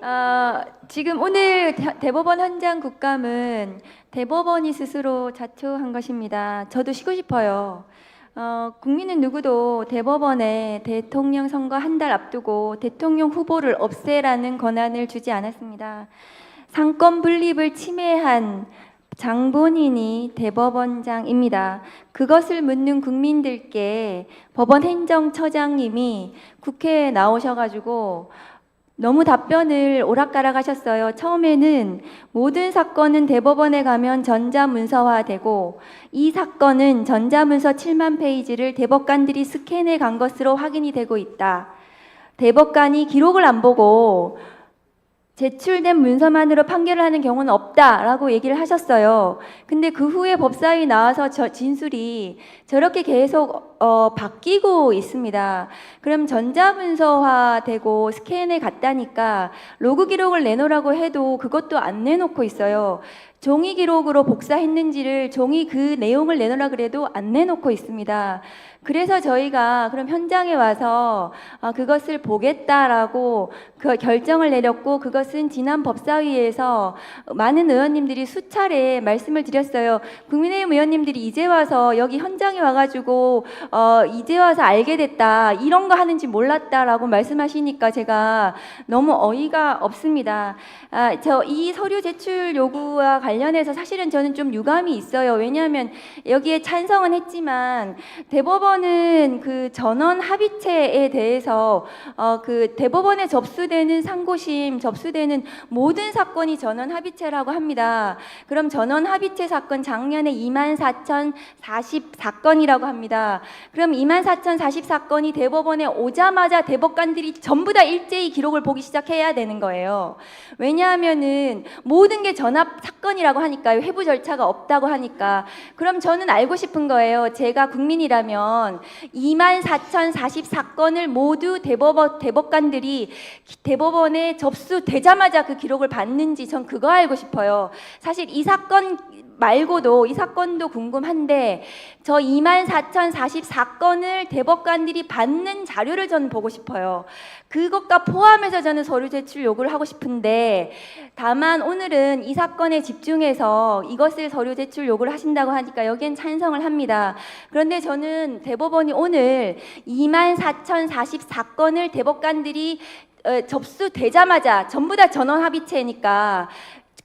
어, 지금 오늘 대- 대법원 현장 국감은 대법원이 스스로 자초한 것입니다. 저도 쉬고 싶어요. 어, 국민은 누구도 대법원에 대통령 선거 한 달 앞두고 대통령 후보를 없애라는 권한을 주지 않았습니다. 상권 분립을 침해한 장본인이 대법원장입니다. 그것을 묻는 국민들께 법원 행정처장님이 국회에 나오셔가지고 너무 답변을 오락가락 하셨어요. 처음에는 모든 사건은 대법원에 가면 전자문서화되고 이 사건은 전자문서 7만 페이지를 대법관들이 스캔해 간 것으로 확인이 되고 있다. 대법관이 기록을 안 보고 제출된 문서만으로 판결을 하는 경우는 없다라고 얘기를 하셨어요. 근데 그 후에 법사위 나와서 저 진술이 저렇게 계속 어, 바뀌고 있습니다. 그럼 전자문서화되고 스캔에 갔다니까 로그 기록을 내놓으라고 해도 그것도 안 내놓고 있어요. 종이 기록으로 복사했는지를 종이 그 내용을 내놓으라 그래도 안 내놓고 있습니다. 그래서 저희가 그럼 현장에 와서 아, 그것을 보겠다라고 그 결정을 내렸고 그것은 지난 법사위에서 많은 의원님들이 수차례 말씀을 드렸어요. 국민의힘 의원님들이 이제 와서 여기 현장에 와가지고 어, 이제 와서 알게 됐다 이런 거 하는지 몰랐다라고 말씀하시니까 제가 너무 어이가 없습니다. 아, 저 이 서류 제출 요구와 관련해서 사실은 저는 좀 유감이 있어요. 왜냐하면 여기에 찬성은 했지만 대법원은 그 전원 합의체에 대해서 어, 그 대법원에 접수되는 상고심 접수되는 모든 사건이 전원 합의체라고 합니다. 그럼 전원 합의체 사건 작년에 2만 4천 40 사건이라고 합니다. 그럼 2만 4천 40 사건이 대법원에 오자마자 대법관들이 전부 다 일제히 기록을 보기 시작해야 되는 거예요. 왜냐하면은 모든 게 전압 사건이 라고 하니까요. 회부 절차가 없다고 하니까. 그럼 저는 알고 싶은 거예요. 제가 국민이라면 2만 4천 40 사건을 모두 대법원 대법관들이 대법원에 접수되자마자 그 기록을 받는지 전 그거 알고 싶어요. 사실 이 사건 말고도 이 사건도 궁금한데 저 2만 4천 40 사건을 대법관들이 받는 자료를 저는 보고 싶어요. 그것과 포함해서 저는 서류 제출 요구를 하고 싶은데 다만 오늘은 이 사건에 집중해서 이것을 서류 제출 요구를 하신다고 하니까 여기엔 찬성을 합니다. 그런데 저는 대법원이 오늘 2만 4천 40 사건을 대법관들이 어, 접수되자마자 전부 다 전원 합의체니까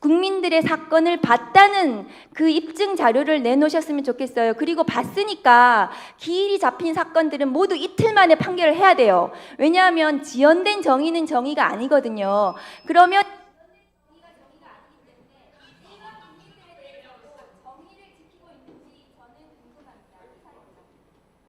국민들의 사건을 봤다는 그 입증 자료를 내놓으셨으면 좋겠어요. 그리고 봤으니까 기일이 잡힌 사건들은 모두 이틀 만에 판결을 해야 돼요. 왜냐하면 지연된 정의는 정의가 아니거든요. 그러면